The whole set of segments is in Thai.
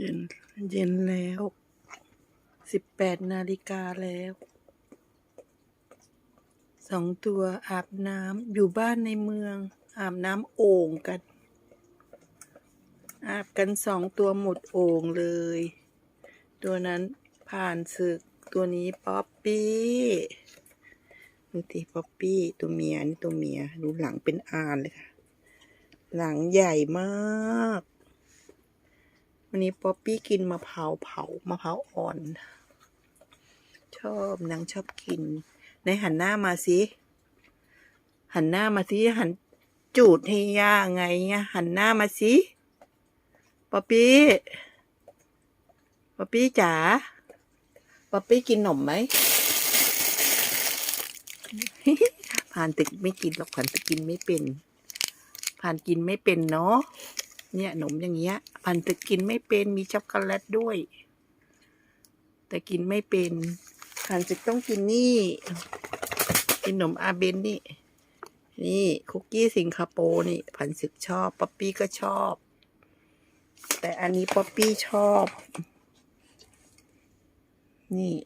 เย็น เย็นแล้ว สิบแปดนาฬิกาแล้ว สองตัวอาบน้ำอยู่บ้านในเมือง อาบน้ำโอ่งกัน อาบกันสองตัวหมดโอ่งเลย ตัวนั้นผ่านศึก ตัวนี้ป๊อปปี้ดูทีป๊อปปี้ตัวเมียนี่ตัวเมีย ดูหลังเป็นอานเลยค่ะ หลังใหญ่มาก วันนี้ป๊อปปี้กินมะพร้าวเผามะพร้าวอ่อน ชอบนางชอบกินในหันหน้ามาสิหันหน้ามาสิหันจูดให้ย่าไงเนี่ยหันหน้ามาสิป๊อปปี้ป๊อปปี้จ๋าป๊อปปี้กินหนมไหมผ่านตึกไม่กินหรอกผ่านตึกกินไม่เป็น ผ่านกินไม่เป็นเนาะ เนี่ยหนมอย่างเงี้ยผ่านตึกกินไม่เป็นมีช็อกโกแลตด้วย แต่กินไม่เป็นผ่านตึกต้องกินนี่ กินขนมอาเบนนี่ นี่คุกกี้สิงคโปร์นี่ผ่านศึกชอบป๊อปปี้ก็ชอบ แต่อันนี้ป๊อปปี้ชอบ นี่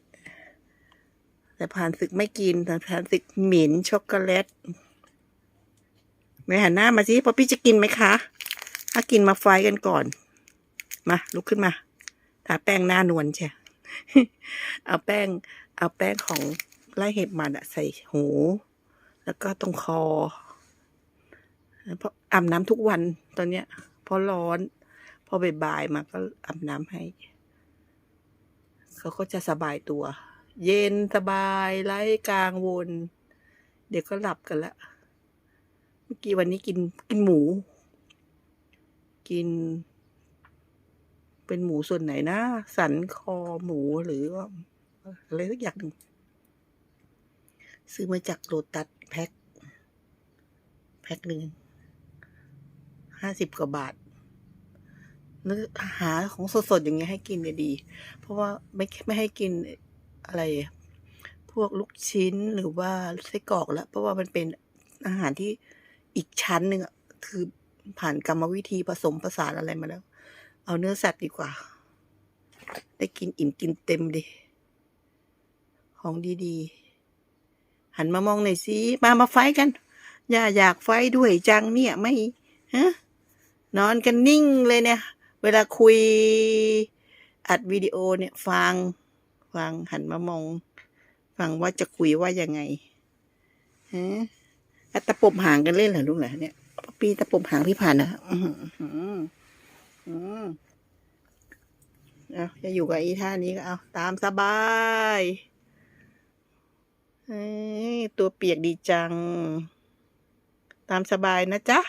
แต่ผ่านศึกไม่กินแต่ผ่านศึกหม็นช็อกโกแลตไม่หันหน้ามาสิป๊อปปี้จะกินไหมคะ ถ้ากินมาไฟกันก่อน มาลุกขึ้นมาทาแป้งหน้านวลใช่เอาแป้ง เอาแป้งของไล่เห็บมันอะใส่หู แล้วก็ตรงคอ เพราะอาบน้ำทุกวันตอนเนี้ย เพราะร้อน พอบ่ายๆมาก็อาบน้ำให้ เขาก็จะสบายตัว เย็นสบายไร้กลางวน เดี๋ยวก็หลับกันละ เมื่อกี้วันนี้กินกินหมู กิน เป็นหมูส่วนไหนนะ สันคอหมูหรือว่าอะไรสักอย่างหนึ่งซื้อมาจากโลตัสแพ็คแพ็คหนึ่งห้าสิบกว่าบาทแล้วหาของสดๆอย่างเงี้ยให้กินเนี่ยดี เพราะว่าไม่ไม่ให้กินอะไร พวกลูกชิ้นหรือว่าไส้กรอกแล้ว เพราะว่ามันเป็นอาหารที่อีกชั้นหนึ่งอะคือ ผ่านกรรมวิธีผสมผสานอะไรมาแล้ว เอาเนื้อสัตว์ดีกว่า ได้กินอิ่มกินเต็มดิ ของดีๆ หันมามองหน่อยสิ มามาไฟกัน อย่าอยากไฟด้วยจังเนี่ยไม่ฮะนอนกันนิ่งเลยเนี่ย เวลาคุยอัดวิดีโอเนี่ยฟังฟังหันมามองฟังว่าจะคุยว่ายังไงฮะอะตะปบหางกันเล่นเหรอลูกเหรอเนี่ย ปีตะปบหางพี่ผ่านนะอื้อหืออืมเอาจะอยู่กับอีท่านี้ก็เอาตามสบายเอ้ยตัวเปียกดีจัง ตามสบายนะจ๊ะ